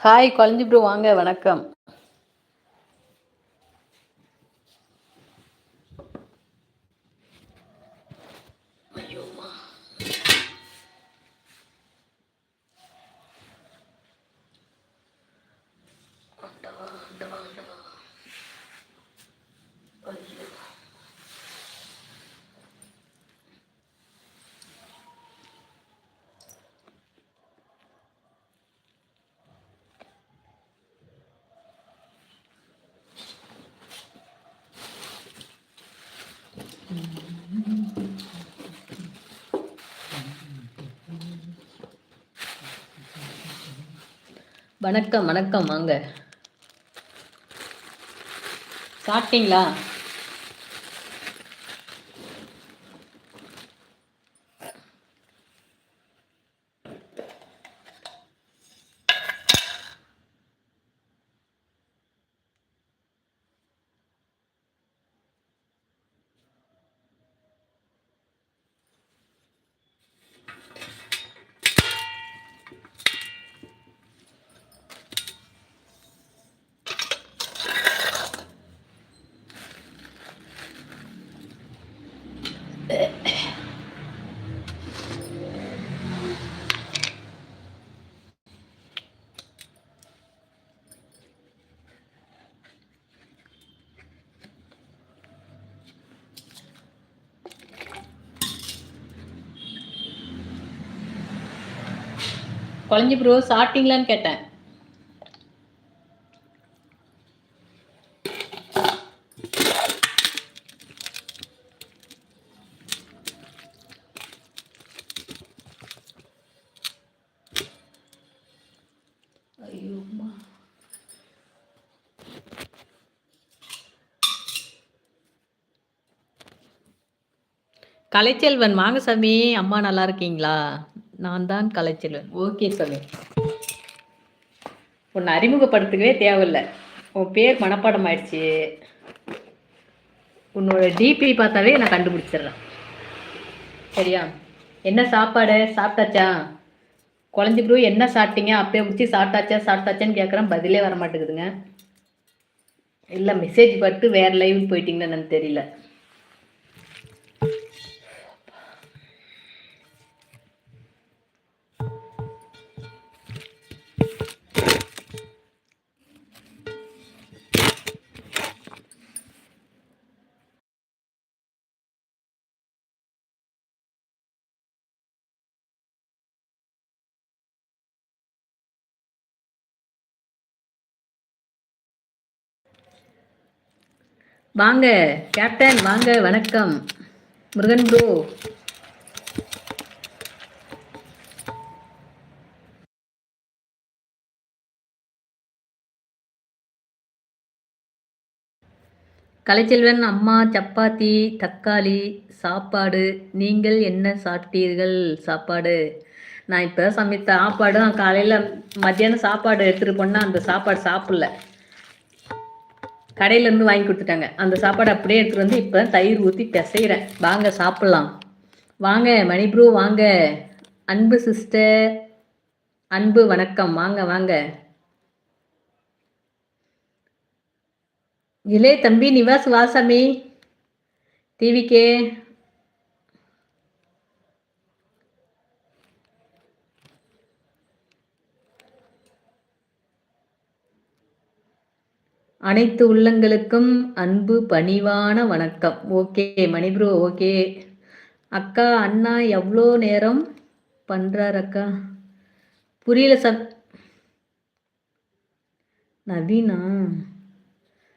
Hi குழந்தை bro வாங்க வணக்கம். வணக்கம் வணக்கம் வாங்க. சாப்பிட்டீங்களா? குழஞ்சி ப்ரோ சாப்பிட்டீங்களான்னு கேட்டேன். ஐயோ கலைச்செல்வன் வாங்க சாமி. அம்மா நல்லா இருக்கீங்களா? நான் தான் கலைச்செல்வன். ஓகே சொல்லு உன்னை அறிமுகப்படுத்தவே தேவையில்ல. உன் பேர் மனப்பாடம் ஆயிடுச்சு உன்னோட டிபி பார்த்தாவே நான் கண்டுபிடிச்சிடுறேன். சரியா? என்ன சாப்பாடு? சாப்பிட்டாச்சா? குழந்தை ப்ரூ என்ன சாப்பிட்டீங்க? அப்பயே பிடிச்சி சாப்பிட்டாச்சா? சாப்பிட்டாச்சான்னு கேட்குறேன். பதிலே வர மாட்டேங்குதுங்க இல்லை மெசேஜ் பட்டு வேறு லைவ் போயிட்டீங்கன்னு எனக்கு தெரியல. வாங்க கேப்டன் வாங்க வணக்கம். முருகன் ப்ரோ கலைச்செல்வன் அம்மா சப்பாத்தி தக்காளி சாப்பாடு நீங்கள் என்ன சாப்பிட்டீர்கள்? சாப்பாடு. நான் இப்போ சமைத்த சாப்பாடு காலையில் மத்தியானம் சாப்பாடு எடுத்துகிட்டு போனால் அந்த சாப்பாடு சாப்பிடல. கடையிலேருந்து வாங்கி கொடுத்துட்டாங்க. அந்த சாப்பாடு அப்படியே எடுத்துகிட்டு வந்து இப்போ தயிர் ஊற்றி பிசைகிறேன் வாங்க சாப்பிட்லாம். வாங்க மணிப்ரூ வாங்க. அன்பு சிஸ்டர் அன்பு வணக்கம். வாங்க வாங்க. இளைய தம்பி நிவாஸ் வாசாமி டிவிக்கே அனைத்து உள்ளங்களுக்கும் அன்பு பணிவான வணக்கம். Okay Mani bro okay. அக்கா அண்ணா எவ்வளோ நேரம் பண்ணுறார் அக்கா? புரியல சப் நவீனா?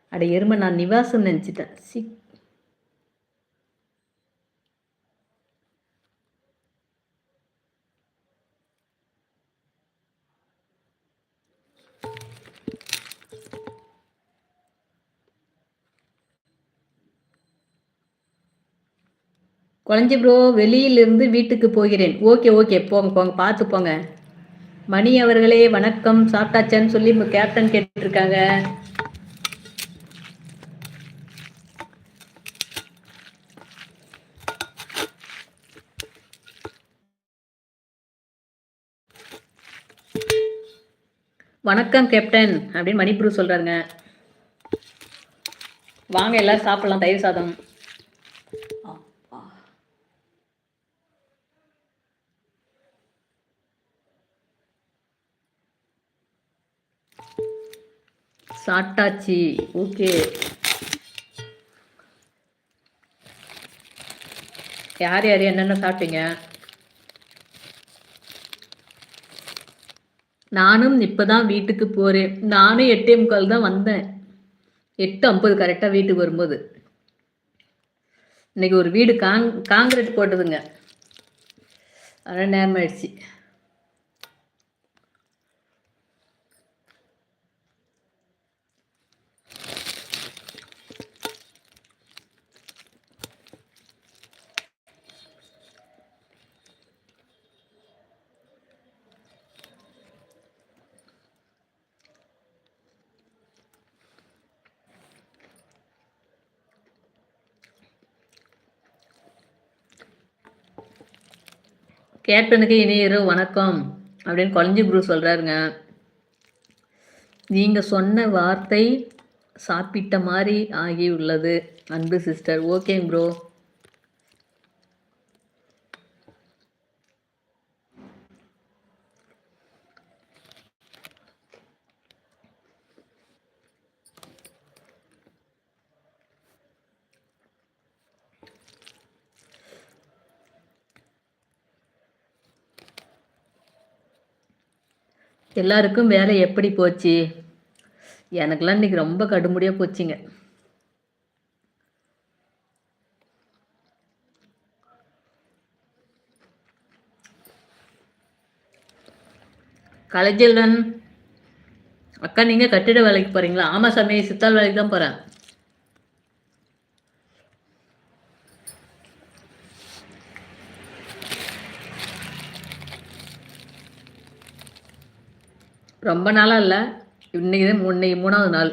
அட எருமை நான் நிவாசம் நினச்சிட்டேன். சி குழஞ்சி ப்ரோ வெளியிலிருந்து வீட்டுக்கு போகிறேன். ஓகே ஓகே போங்க போங்க பார்த்து போங்க. மணி அவர்களே வணக்கம். சாப்பிட்டாச்சான்னு சொல்லி கேப்டன் கேட்டுருக்காங்க. வணக்கம் கேப்டன் அப்படின்னு மணிப்பூர் சொல்றாருங்க. வாங்க எல்லாரும் சாப்பிடலாம் தயிர் சாதம் அப்பா. சாட்டாச்சி ஓகே. யார் யார் என்னென்ன சாப்பிட்டீங்க? நானும் இப்பதான் வீட்டுக்கு போகிறேன் நானும் எட்டே முக்கால் தான் வந்தேன். எட்டு ஐம்பது கரெக்டாக வீட்டுக்கு வரும்போது. இன்னைக்கு ஒரு வீடு காங் காங்கிரீட் போட்டதுங்க. அதான் நேரம் ஆயிடுச்சு. கேப்டனுக்கு இனிய வணக்கம் அப்படின்னு கொலஞ்சி ப்ரூ சொல்கிறாருங்க நீங்கள் சொன்ன வார்த்தை சாப்பிட்ட மாதிரி ஆகி உள்ளது அன்பு சிஸ்டர் ஓகே ப்ரோ எல்லாருக்கும் வேலை எப்படி போச்சு? எனக்கெல்லாம் இன்னைக்கு ரொம்ப கடுமுடியாக போச்சுங்க. கலைச்செல்வன் அக்கா நீங்கள் கட்டிட வேலைக்கு போகிறீங்களா ஆமாம் சாமி சித்தாள் வேலைக்கு தான் போகிறேன் ரொம்ப நாளாக இல்லை இன்னைக்கு தான் இன்னைக்கு மூணாவது நாள்.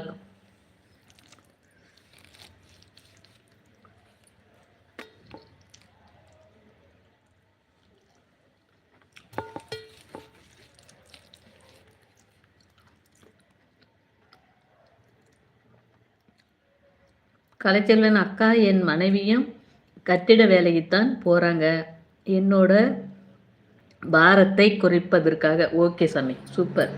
கலைச்செல்வன் அக்கா என் மனைவியும் கட்டிட வேலைக்குத்தான் போகிறாங்க என்னோட பாரத்தை குறைப்பதற்காக. ஓகே சாமி சூப்பர்.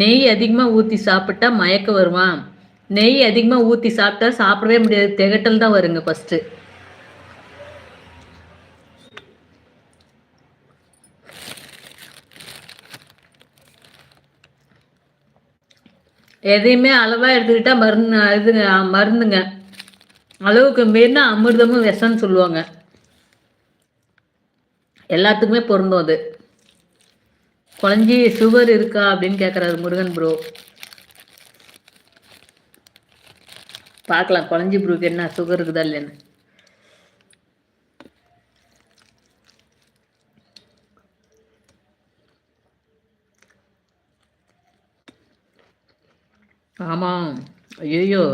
நெய் அதிகமாக ஊற்றி சாப்பிட்டா மயக்க வருமா? நெய் அதிகமாக ஊற்றி சாப்பிட்டா சாப்பிடவே முடியாது. திகட்டல் தான் வருங்க ஃபஸ்ட்டு எதையுமே அளவாக எடுத்துக்கிட்டா மருந்து இதுங்க மருந்துங்க. அளவுக்கு மீறினா அமிர்தமும் விஷம்னு சொல்லுவாங்க. எல்லாத்துக்குமே பொருந்தும் அது. குழஞ்சி சுகர் இருக்கா அப்படின்னு கேட்குறாரு முருகன் ப்ரோ பார்க்கலாம் குழஞ்சி ப்ரூக்கு என்ன சுகர் இருக்குதா இல்லைன்னு ஆமாம். ஐயோ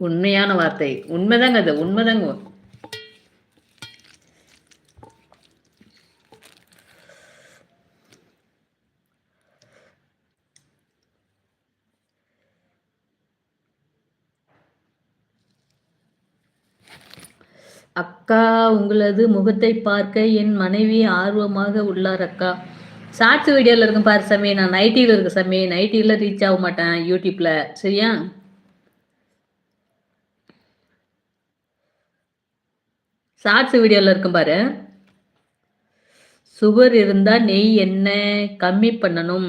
உண்மையான வார்த்தை. உண்மைதாங்க அது உண்மைதாங்க. அக்கா உங்களது முகத்தை பார்க்க என் மனைவி ஆர்வமாக உள்ளார் அக்கா. ஷார்ட்ஸ் வீடியோவில் இருக்கும் பாரு சாமி. நான் நைட்டியில் இருக்க சாமி. நைட்டியில் ரீச் ஆக மாட்டேன் யூடியூப்பில் சரியா? ஷார்ட்ஸ் வீடியோவில் இருக்கும் பாரு. சுகர் இருந்தால் நெய் என்ன கம்மி பண்ணணும்.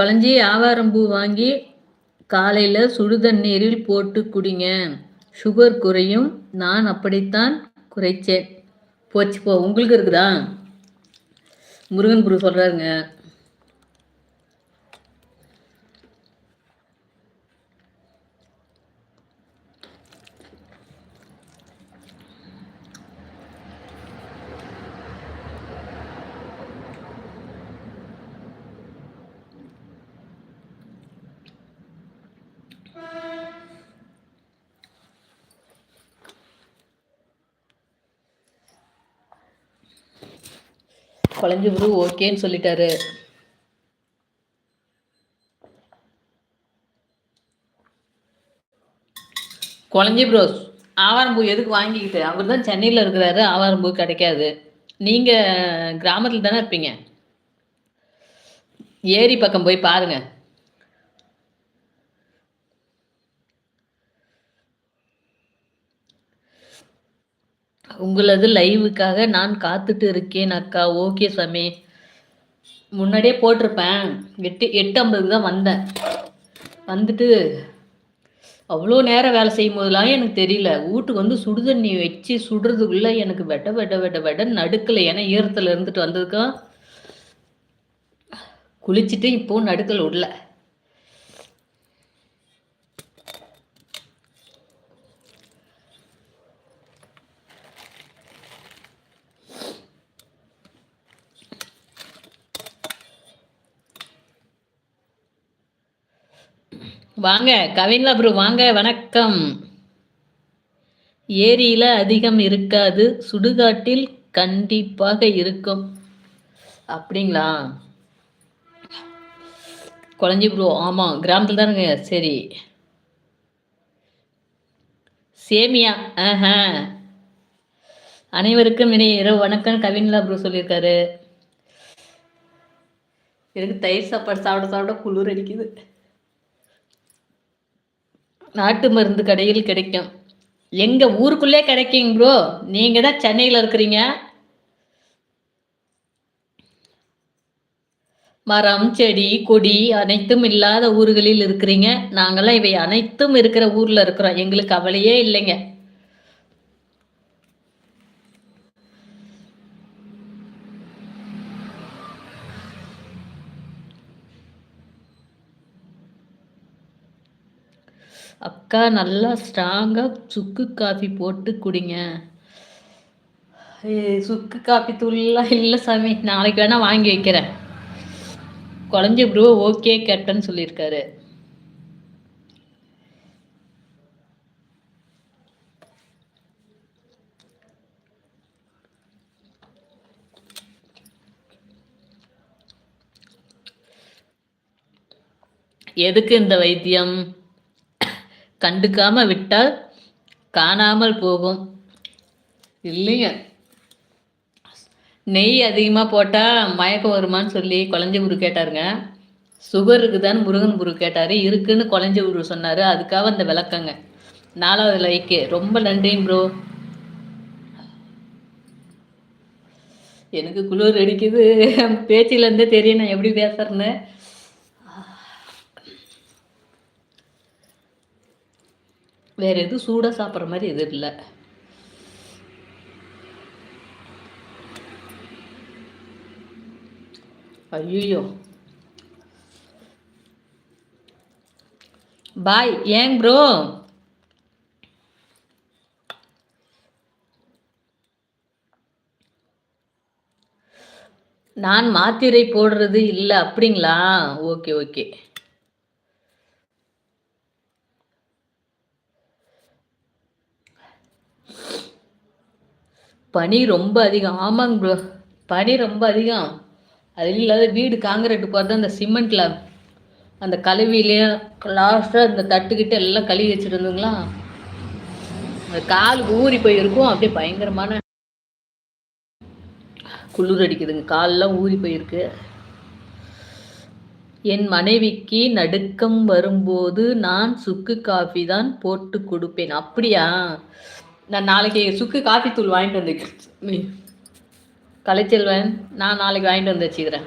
குழஞ்சி ஆவாரம் பூ வாங்கி காலையில் சுடு தண்ணீரில் போட்டு குடிங்க. சுகர் குறையும். நான் அப்படித்தான் குறைச்சேன். போச்சு போ. உங்களுக்கு இருக்குதா? முருகன் குரு சொல்கிறாருங்க குழஞ்சி குரு ஓகேன்னு சொல்லிட்டாரு. குழஞ்சி ப்ரோஸ் ஆவாரம்பூ எதுக்கு வாங்கிக்கிட்டு? அவர் தான் சென்னையில் இருக்கிறாரு ஆவாரம்பூ கிடைக்காது. நீங்கள் கிராமத்தில் தானே இருப்பீங்க. ஏரி பக்கம் போய் பாருங்கள் உங்களது லைவுக்காக நான் காத்துட்டு இருக்கேன் அக்கா. ஓகே சாமி முன்னாடியே போட்டிருப்பேன். எட்டு எட்டு ஐம்பதுக்கு தான் வந்தேன். வந்துட்டு அவ்வளோ நேரம் வேலை செய்யும் போதெல்லாம் எனக்கு தெரியல. வீட்டுக்கு வந்து சுடுதண்ணி வச்சு சுடுறதுக்குள்ளே எனக்கு வெட்ட வெட்ட வெட்ட வெட்ட நடுக்கலை. ஏன்னா ஈரத்தில் இருந்துட்டு வந்ததுக்கும் குளிச்சுட்டு இப்போவும் நடுக்கல் விடல வாங்க கவின்லா ப்ரோ வாங்க வணக்கம். ஏரியில் அதிகம் இருக்காது சுடுகாட்டில் கண்டிப்பாக இருக்கும். அப்படிங்களா? குழஞ்சி ப்ரோ ஆமாம் கிராமத்தில் தானுங்க சரி. சேமியா ஆஹா. அனைவருக்கும் இனி இரவு வணக்கம் கவின்லா ப்ரோ சொல்லியிருக்காரு. எனக்கு தயிர் சாப்பாடு சாப்பிட சாப்பிட குளிர் அடிக்குது. நாட்டு மருந்து கடையில் கிடைக்கும். எங்கள் ஊருக்குள்ளே கிடைக்குங்க ப்ரோ நீங்கள் தான் சென்னையில் இருக்கிறீங்க. மரம் செடி கொடி அனைத்தும் இல்லாத ஊர்களில் இருக்கிறீங்க. நாங்களாம் இவை அனைத்தும் இருக்கிற ஊரில் இருக்கிறோம். எங்களுக்கு கவலையே இல்லைங்க. அக்கா நல்லா ஸ்ட்ராங்காக சுக்கு காஃபி போட்டு குடிங்க. சுக்கு காஃபி தூள்லாம் இல்லை சாமி. நாளைக்கு வேணால் வாங்கி வைக்கிறேன். குழஞ்சி ப்ரோ ஓகே கேட்டேன்னு சொல்லியிருக்காரு. எதுக்கு இந்த வைத்தியம்? கண்டுக்காமல் விட்டால் காணாமல் போகும். இல்லைங்க. நெய் அதிகமாக போட்டால் மயக்கம் வருமானு சொல்லி குழந்தை குரு கேட்டாருங்க. சுகர் இருக்குதான்னு முருகன் குரு கேட்டார். இருக்குன்னு குழந்தை குரு சொன்னார். அதுக்காக அந்த விளக்கங்க. நாலாவது லைக்கு ரொம்ப நன்றிங்க ப்ரோ எனக்கு குளிர் அடிக்குது. பேச்சிலேருந்தே தெரியும் நான் எப்படி பேசுறேன்னு. வேறு எதுவும் சூடாக சாப்பிட்ற மாதிரி எதுவும் இல்லை. ஐயோ பாய் ஏங் ப்ரோ நான் மாத்திரை போடுறது இல்லை அப்படிங்களா? Okay okay. பனி ரொம்ப அதிகம். ஆமாங்க ப்ரோ பனி ரொம்ப அதிகம். அது இல்லாத வீடு காங்கிரீட் போகிறது அந்த சிமெண்ட்டில் அந்த கழுவிலேயே லாஸ்ட்டாக இந்த தட்டுக்கிட்ட எல்லாம் கழுவி வச்சுருந்துங்களா? அந்த கால் ஊறி போயிருக்கும். அப்படியே பயங்கரமான குளிர் அடிக்குதுங்க. காலெலாம் ஊறி போயிருக்கு. என் மனைவிக்கு நடுக்கம் வரும்போது நான் சுக்கு காஃபி தான் போட்டு கொடுப்பேன். அப்படியா? நான் நாளைக்கு சுக்கு காஃபி தூள் வாங்கிட்டு வந்து கலைச்செல்வன் நான் நாளைக்கு வாங்கிட்டு வந்து வச்சுக்கிறேன்.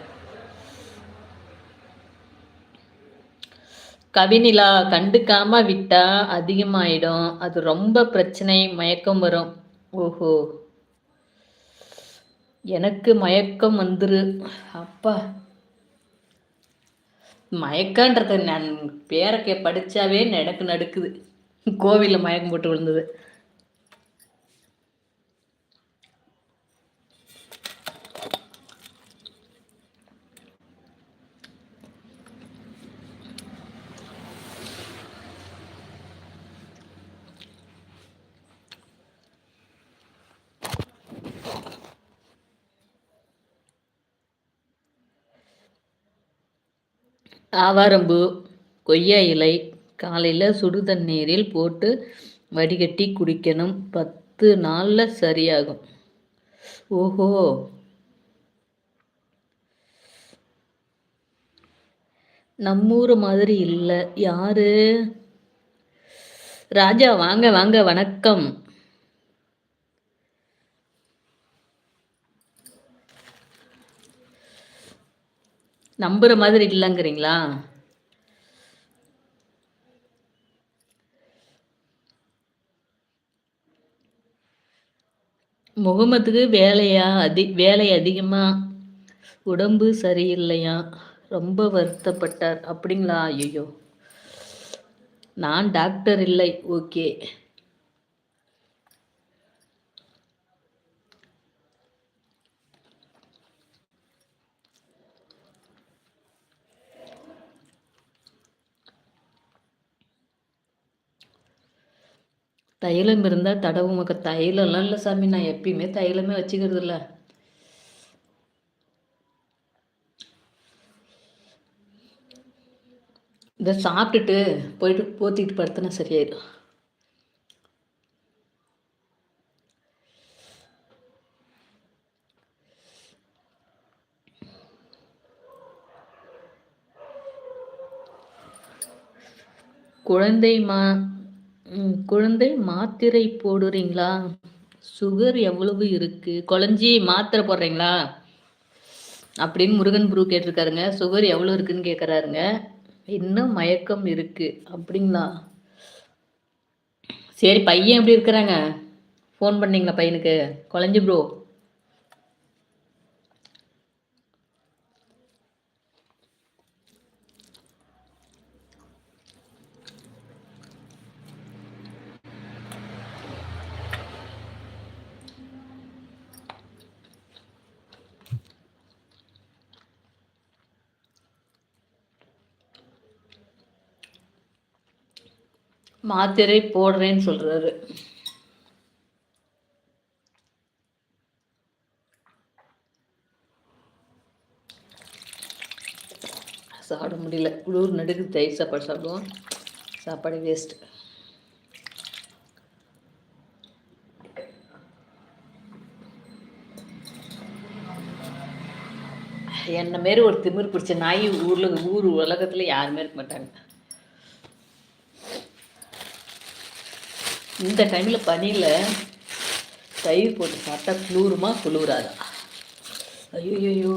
கவினிலா கண்டுக்காம விட்டா அதிகமாயிடும். அது ரொம்ப பிரச்சனை மயக்கம் வரும். ஓஹோ. எனக்கு மயக்கம் வந்துரு. அப்பா. மயக்கன்றது நான் பேரக்கை படித்தாவே எனக்கு நடுக்குது. கோவிலில் மயக்கம் போட்டு விழுந்தது. ஆவாரம்பூ கொய்யா இலை காலையில் சுடு தண்ணீரில் போட்டு வடிகட்டி குடிக்கணும். பத்து நாளில் சரியாகும். ஓஹோ. நம்மூர் மாதிரி இல்லை. யாரு? ராஜா வாங்க வாங்க வணக்கம். நம்புற மாதிரி இல்லைங்கிறீங்களா? முகமதுக்கு வேலையா அதி வேலை அதிகமாக உடம்பு சரியில்லையா? ரொம்ப வருத்தப்பட்டார். அப்படிங்களா? ஐயோ நான் டாக்டர் இல்லை. ஓகே. தைலம் இருந்தால் தடவுமக்க தைலம்லாம் இல்லை சாமி. நான் எப்பயுமே தைலமே வச்சுக்கிறது இல்லை இதை சாப்பிட்டுட்டு போயிட்டு போத்திட்டு படுத்தினா சரியாயிடும் குழந்தை மா குழந்தை மாத்திரை போடுறீங்களா? சுகர் எவ்வளவு இருக்கு? குழஞ்சி மாத்திரை போடுறீங்களா? அப்படின்னு முருகன் குரு கேட்டிருக்காருங்க. சுகர் எவ்வளோ இருக்குன்னு கேட்குறாருங்க இன்னும் மயக்கம் இருக்கு. அப்படிங்களா? சரி பையன் எப்படி இருக்கிறாங்க? ஃபோன் பண்ணீங்களா பையனுக்கு? குழஞ்சி ப்ரோ மாத்திரை போடுறேன்னு சொல்கிறாரு சாப்பிட முடியல. குளிர் நடுக்கு தயிர் சாப்பாடு சாப்பிடுவோம். சாப்பாடு வேஸ்ட்டு என்ன மாரி ஒரு திமிர் பிடிச்ச நாய் ஊரில் ஊர் உலகத்தில் யாருமே இருக்க மாட்டாங்க. இந்த டைமில் பனியில் தயிர் போட்டு சாப்பிட்டா குளிருமா குளிராதா? ஐயோயோ.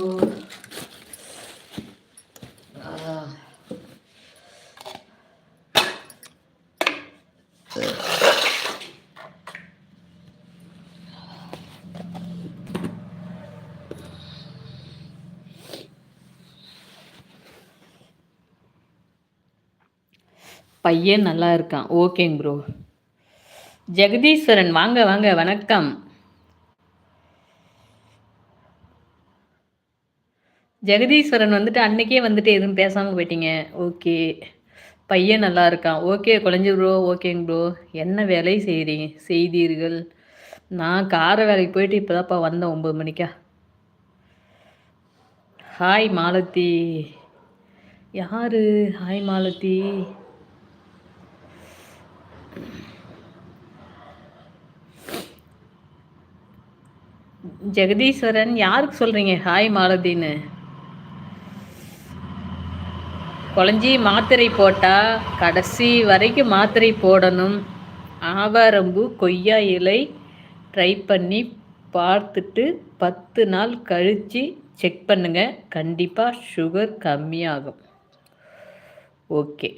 பையன் நல்லா இருக்கான். ஓகேங்க ப்ரோ ஜெகதீஸ்வரன். வாங்க வாங்க வணக்கம். ஜெகதீஸ்வரன் வந்துட்டு அன்னைக்கே வந்துட்டு எதுவும் பேசாமல் போயிட்டீங்க. ஓகே. பையன் நல்லா இருக்கான். ஓகே குழஞ்சி ப்ரோ ஓகேங்க ப்ரோ என்ன வேலை செய்கிறீங்க செய்தீர்கள்? நான் கார வேலைக்கு போயிட்டு இப்போதான்ப்பா வந்தேன் ஒம்பது மணிக்கா. ஹாய் மாலத்தி யாரு? ஹாய் மாலத்தி ஜெகதீஸ்வரன் யாருக்கு சொல்கிறீங்க ஹாய் மாலதின்னு. குழஞ்சி மாத்திரை போட்டால் கடைசி வரைக்கும் மாத்திரை போடணும். ஆவாரம்பு கொய்யா இலை ட்ரை பண்ணி பார்த்துட்டு பத்து நாள் கழித்து செக் பண்ணுங்கள் கண்டிப்பாக சுகர் கம்மியாகும். ஓகே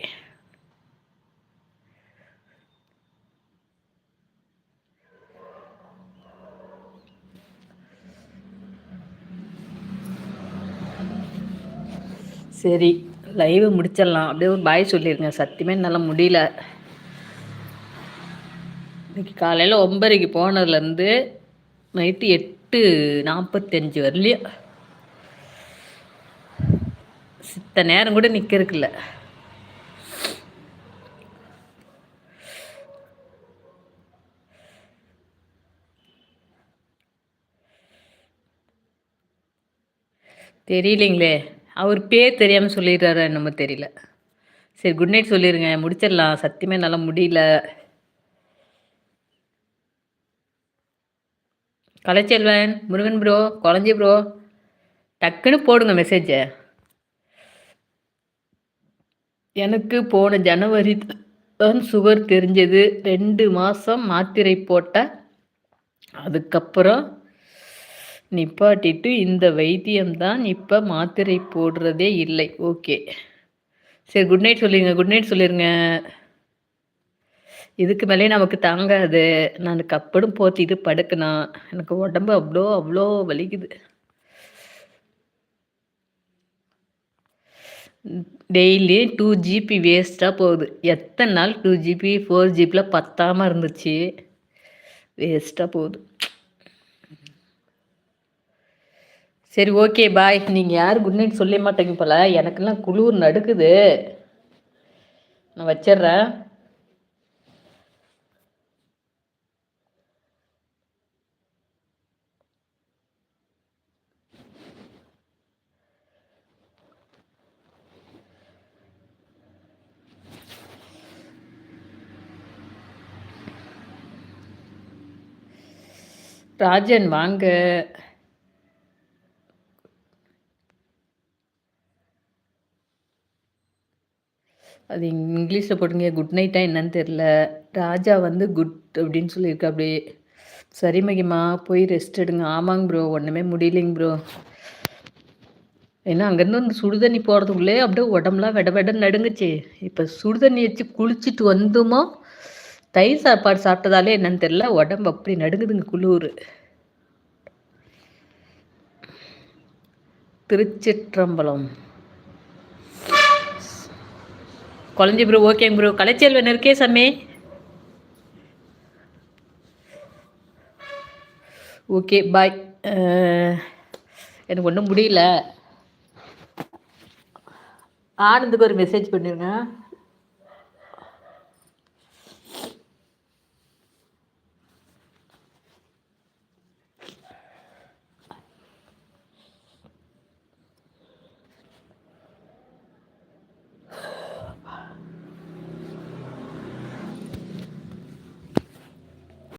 சரி லைவ் முடிச்சிடலாம். அப்படியே ஒரு பாய் சொல்லிடுங்க சத்தியமே என்னால் முடியல. இன்னைக்கு காலையில் ஒம்பரைக்கு போனதுலேருந்து நைட்டு எட்டு நாற்பத்தஞ்சு வரலையும் சித்த நேரம் கூட நிற்கிறதுக்குல்ல தெரியலைங்களே. அவர் பேர் தெரியாமல் சொல்லிடுறாரு என்னமோ தெரியல. சரி குட் நைட் சொல்லிடுங்க முடிச்சிடலாம். சத்தியமே என்னால் முடியல. கலைச்செல்வன் முருகன் ப்ரோ குழஞ்சி ப்ரோ டக்குன்னு போடுங்க மெசேஜை எனக்கு போன ஜனவரி தான் சுகர் தெரிஞ்சது. ரெண்டு மாதம் மாத்திரை போட்ட அதுக்கப்புறம் நிப்பாட்டிட்டு இந்த வைத்தியம்தான் இப்போ மாத்திரை போடுறதே இல்லை. ஓகே. சரி குட் நைட் சொல்லிடுங்க குட் நைட் சொல்லிடுங்க இதுக்கு மேலே நமக்கு தாங்காது. நான் கப்படும் போத்திட்டு படுக்கணும். எனக்கு உடம்பு அவ்வளோ அவ்வளோ வலிக்குது. டெய்லி டூ ஜிபி வேஸ்ட்டாக போகுது. எத்தனை நாள் டூ ஜிபி ஃபோர் ஜிபியில் பத்தாமல் இருந்துச்சு. வேஸ்ட்டாக போகுது. சரி ஓகே பாய் நீங்கள் யார்? குட் நைட் சொல்ல மாட்டேங்க போல. எனக்கெல்லாம் குளிர் நடுக்குது. நான் வச்சிட்றேன். ராஜன் வாங்க. அது இங்கிலீஷில் போட்டுங்க குட் நைட்டா என்னன்னு தெரில ராஜா வந்து குட் அப்படின்னு சொல்லியிருக்கா அப்படியே. சரி மகிமா போய் ரெஸ்ட் எடுங்க. ஆமாங்க ப்ரோ ஒன்றுமே முடியலைங்க ப்ரோ ஏன்னா அங்கேருந்து வந்து சுடுதண்ணி போகிறதுக்குள்ளே அப்படியே உடம்புலாம் வெட வெட நடுங்குச்சு. இப்போ சுடுதண்ணி வச்சு குளிச்சுட்டு வந்தோமோ தயிர் சாப்பாடு சாப்பிட்டதாலே என்னன்னு தெரில உடம்பு அப்படி நடுங்குதுங்க குளூர். திருச்சிற்றம்பலம். குழந்தை ப்ரோ ஓகேங்க ப்ரோ. கலைச்செல்வன் இருக்கே சாமி. ஓகே பாய் எனக்கு ஒன்றும் முடியல. ஆனந்துக்கு ஒரு மெசேஜ் பண்ணிடுங்க